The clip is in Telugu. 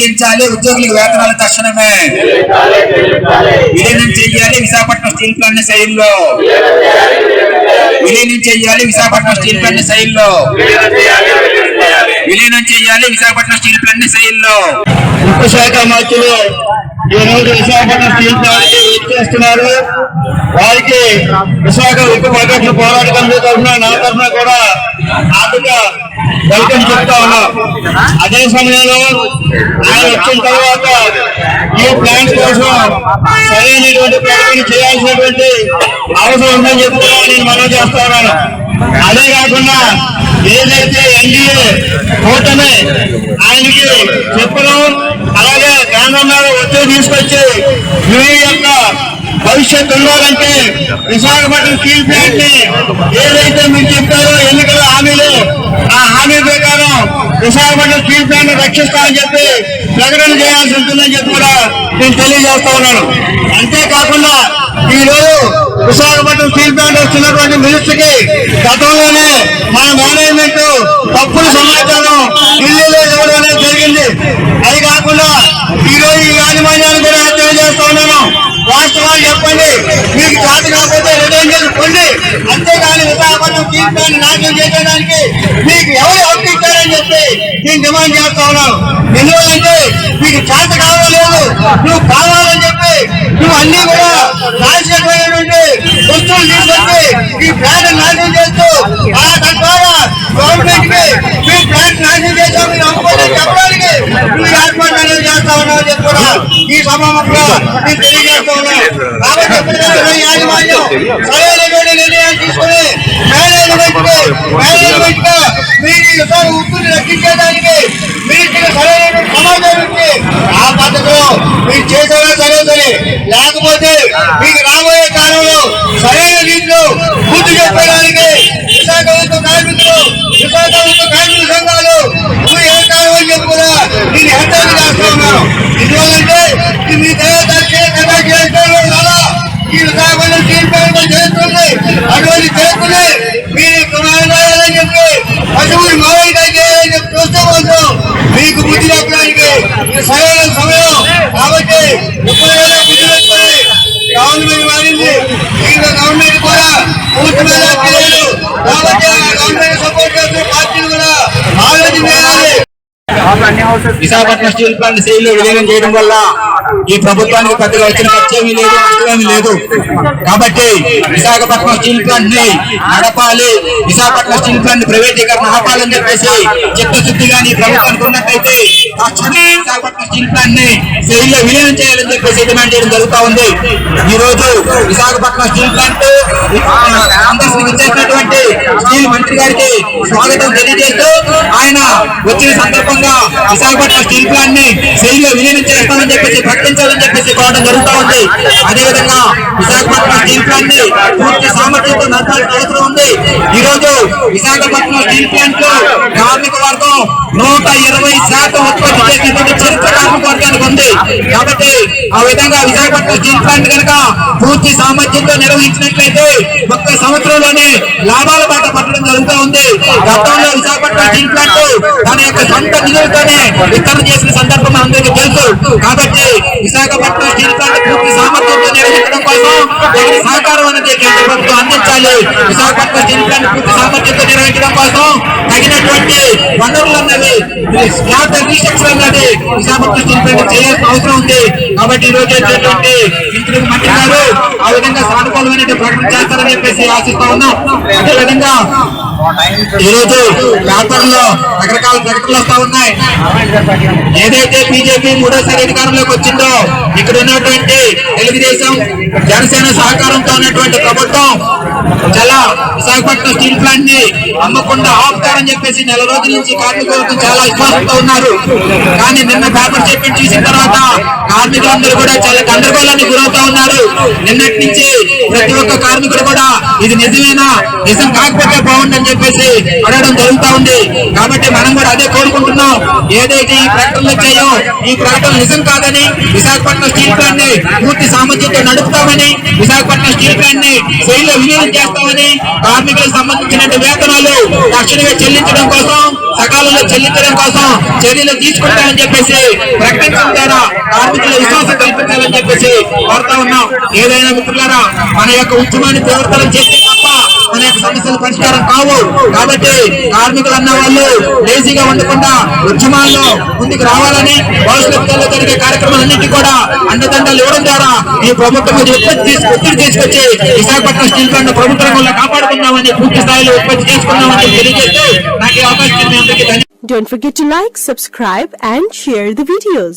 చెల్లించాలి ఉద్యోగులకు వేతనాలు తక్షణమే. విలీనం చెయ్యాలి విశాఖపట్నం స్టీల్ ప్లాంట్ శైలిలో. విలీనం చెయ్యాలి విశాఖపట్నం స్టీల్ ప్లాంట్ శైలిలో. విలీనం చెయ్యాలి విశాఖపట్నం స్టీల్ ప్లాంట్ శైలిలో. ఉప్పు శాఖ మంత్రులు ఈ రోజు విశాఖపట్నం స్టీల్ ప్లాంట్ చేస్తున్నారు. వారికి విశాఖ ఉప్పు ప్రకటన పోరాటం తరఫున నా తరఫున కూడా వెల్కమ్ చెప్తా ఉన్నాం అదే సమయంలో ఆయన వచ్చిన తర్వాత ఈ ప్లాంట్ కోసం సరైనటువంటి ప్రకటన చేయాల్సినటువంటి అవసరం ఉందని చెప్పి నేను మనం చేస్తా ఉన్నాను. అదే కాకుండా ఏదైతే ఎన్డీఏ కూటమి ఆయనకి చెప్పడం అలాగే కేంద్రంలో ఒత్తిడి తీసుకొచ్చి యూఏ యొక్క భవిష్యత్తు ఉండాలంటే విశాఖపట్నం స్టీల్ ప్లాంట్ని ఏదైతే మీరు చెప్పారో ఎన్నికల హామీలు ఆ హామీ ప్రకారం విశాఖపట్నం స్టీల్ ప్లాంట్ని చెప్పి ప్రకటన చేయాల్సి ఉంటుందని చెప్పి కూడా నేను తెలియజేస్తా ఉన్నాను. అంతేకాకుండా ఈ రోజు విశాఖపట్నం స్టీల్ ప్లాంట్ వచ్చినటువంటి మినిస్టర్కి గతంలోనే మన మేనేజ్మెంట్ తప్పుడు సమాచారం ఢిల్లీలో ఇవ్వడం అనేది జరిగింది. అది కాకుండా ఈ రోజు ఈ యాజమాన్యాన్ని కూడా వాస్తవాలు చెప్పండి. మీకు చేత కాకపోతే రిటైన్ చేసుకోండి అంతేగాని విశాఖపట్నం స్టీల్ నాశనం చేయడానికి మీకు ఎవరు హక్కు ఇచ్చారని చెప్పి నేను డిమాండ్ చేస్తా ఉన్నాను. ఎందువల్లంటే మీకు చేత కావాలేదు నువ్వు కావాలని చెప్పి నువ్వు అన్ని కూడా నాశనమైనటువంటి వస్తువులు తీసుకొచ్చి ఈ ప్లాంట్ నాశనం చేస్తూ ఆ తద్వారా గవర్నమెంట్కి మీ ప్లాంట్ నాశనం చేసాం మీరు అమ్ముకోలేదు చెప్పడానికి నువ్వు ఏర్పాటు చేస్తా ఉన్నావు చెప్పి కూడా ఈ సభాముఖంగా నేను తెలియజేస్తా ఉన్నాను కాబట్టి యాజమాన్యం సరైనటువంటి నిర్ణయాలు తీసుకుని మేనేజ్మెంట్ మేనేజ్మెంట్గా మీరు ఉప్పుని రక్షించడానికి మీరు సరైనటువంటి ఆ పద్ధతిలో మీరు లేకపోతే రాబోయే కాలంలో సరైన రీతిలో బుద్ధి చెప్పడానికి విశాఖ ఉక్కు కార్మికులు విశాఖ ఉక్కు కార్మిక సంఘాలు నువ్వు ఏ కాలం అని చెప్పి కూడా నేను హెచ్చరిక చేస్తా ఉన్నాను ఎందువల్లంటే ఇది మీ దయచేసి కదా చేస్తాను కదా ఈ విశాఖపట్నం తీర్పు చేస్తుంది అటువంటి చేస్తుంది మీరు కుమారులని చెప్పి పశువులు మామూలుగా చేయాలని చెప్పి చూస్తూ ఉంటాం మీకు బుద్ధి చెప్పడానికి ఇది సరైన సమయం కాబట్టి ఎప్పుడైనా బుద్ధి పెట్టుకొని గవర్నమెంట్ మారింది మిగతా గవర్నమెంట్ కూడా పూర్తి మీద తెలియదు కాబట్టి ఆ గవర్నమెంట్ సపోర్ట్ చేస్తున్న పార్టీలు కూడా ఆలోచన చేయాలి విశాఖపట్నం స్టీల్ ప్లాంట్ శైలిలో విలీనం చేయడం వల్ల ఈ ప్రభుత్వానికి పెద్దగా వచ్చిన ఖర్చేమీ లేదు నష్టమేమీ లేదు. కాబట్టి విశాఖపట్నం స్టీల్ ప్లాంట్ని నడపాలి. విశాఖపట్నం స్టీల్ ప్లాంట్ ప్రైవేటీకరణ ఆపాలని చెప్పేసి చిత్తశుద్ధిగా ఈ ప్రభుత్వానికి ఉన్నట్టయితే తక్షణమే విశాఖపట్నం స్టీల్ ప్లాంట్ని శైలిలో విలీనం చేయాలని చెప్పేసి డిమాండ్ చేయడం జరుగుతా ఉంది. ఈ రోజు విశాఖపట్నం స్టీల్ ప్లాంట్ సందర్శనకు చేసినటువంటి స్టీల్ మంత్రి గారికి స్వాగతం తెలియజేస్తూ ఆయన వచ్చిన సందర్భంగా విశాఖపట్నం స్టీల్ ప్లాంట్ని శైలిలో విలీనం చేస్తామని చెప్పేసి ప్రకటించాలని చెప్పేసి కోరడం జరుగుతూ ఉంది. అదేవిధంగా విశాఖపట్నం స్టీల్ ప్లాంట్ని పూర్తి సామర్థ్యంతో నడపాల్సిన అవసరం ఉంది. ఈ రోజు విశాఖపట్నం స్టీల్ ప్లాంట్లో కార్మిక వర్గం నూట ఇరవై శాతం ఉత్పత్తి చేసినటువంటి చరిత్ర కార్మిక వర్గానికి ఉంది. కాబట్టి ఆ విధంగా విశాఖపట్నం స్టీల్ ప్లాంట్ కనుక పూర్తి సామర్థ్యంతో నిర్వహించినట్లయితే ఒక్క సంవత్సరంలోనే లాభాల బాట పట్టడం జరుగుతూ ఉంది. గతంలో విశాఖపట్నం స్టీల్ ప్లాంట్ తన యొక్క సొంత నిధులతోనే విస్తరణ చేసిన సందర్భం అందరికీ తెలుసు. కాబట్టి విశాఖపట్నం స్టీల్ ప్లాంట్ పూర్తి సామర్థ్యంతో నిర్వహించడం కోసం దాని సహకారం అనేది కేంద్ర ప్రభుత్వం అందించాలి. విశాఖపట్నం స్టీల్ ప్లాంట్ పూర్తి సామర్థ్యంతో నిర్వహించడం కోసం తగినటువంటి వనరులు అన్నది స్లాట్ రీస్ట్రక్చర్ అన్నది. విశాఖపట్నం చేయాల్సిన అవసరం ఉంది. కాబట్టి ఈ రోజు వచ్చేటువంటి మంత్రులు మంత్రి గారు ఆ విధంగా సానుకూలమైన ప్రకటన చేస్తారని చెప్పేసి ఆశిస్తా ఉన్నాం. అదేవిధంగా ఈ రోజు పేపర్లో రకరకాల ప్రకటనలు వస్తా ఉన్నాయి. ఏదైతే బీజేపీ మూడోసారి అధికారంలోకి వచ్చిందో ఇక్కడ ఉన్నటువంటి తెలుగుదేశం జనసేన సహకారంతో ఉన్నటువంటి ప్రభుత్వం చాలా విశాఖపట్నం స్టీల్ ప్లాంట్ని అమ్మకుండా ఆపుతారని చెప్పేసి నెల రోజుల నుంచి కార్మిక చాలా విశ్వాసంతో ఉన్నారు. కానీ నిన్న పేపర్ చెప్పి చూసిన తర్వాత కార్మికులందరూ కూడా చాలా గందరగోళానికి గురవుతా ఉన్నారు. నిన్నటి నుంచి ప్రతి ఒక్క కార్మికుడు కూడా ఇది నిజమేనా? నిజం కాకపోతే బాగుండని చెప్పేసి అడగడం జరుగుతా ఉంది. కాబట్టి మనం కూడా అదే కోరుకుంటున్నాం. ఏదైతే ఈ ప్రకటనలు వచ్చాయో ఈ ప్రకటన నిజం కాదని విశాఖపట్నం స్టీల్ ప్లాంట్ని పూర్తి సామర్థ్యంతో నడుపుతామని విశాఖపట్నం స్టీల్ ప్లాంట్ని శైలిలో విలీనం చేస్తామని కార్మికులకు సంబంధించిన వేతనాలు తక్షణమే చెల్లించడం కోసం సకాలంలో చెల్లించడం కోసం చర్యలు తీసుకుంటామని చెప్పేసి ప్రకటించడం ద్వారా కార్మికుల విశ్వాసం కల్పించాలని చెప్పేసి కోరుతా ఉన్నాం ఏదైనా మిత్రులారా మన యొక్క ఉద్యమాన్ని తీవ్రతరం చేస్తే తప్ప మన యొక్క సమస్యలు పరిష్కారం కావు కాబట్టి కార్మికులు అన్న వాళ్ళు లేజీగా ఉండకుండా ఉద్యమాల్లో ముందుకు రావాలని భవిష్యత్తులో జరిగే కార్యక్రమాలన్నింటినీ కూడా అండదండలు ఇవ్వడం ద్వారా ఈ ప్రభుత్వం మీద ఉత్పత్తి తీసు- ఒత్తిడి తీసుకొచ్చి విశాఖపట్నం స్టీల్ ప్లాంట్ ప్రభుత్వ రంగంలో కాపాడుకుందామని పూర్తి స్థాయిలో ఉత్పత్తి చేసుకుందామని తెలియజేస్తూ నాకు ఈ అవకాశం ఇచ్చిన అందరికీ ధన్యవాదాలు. Don't forget to like, subscribe and share the videos.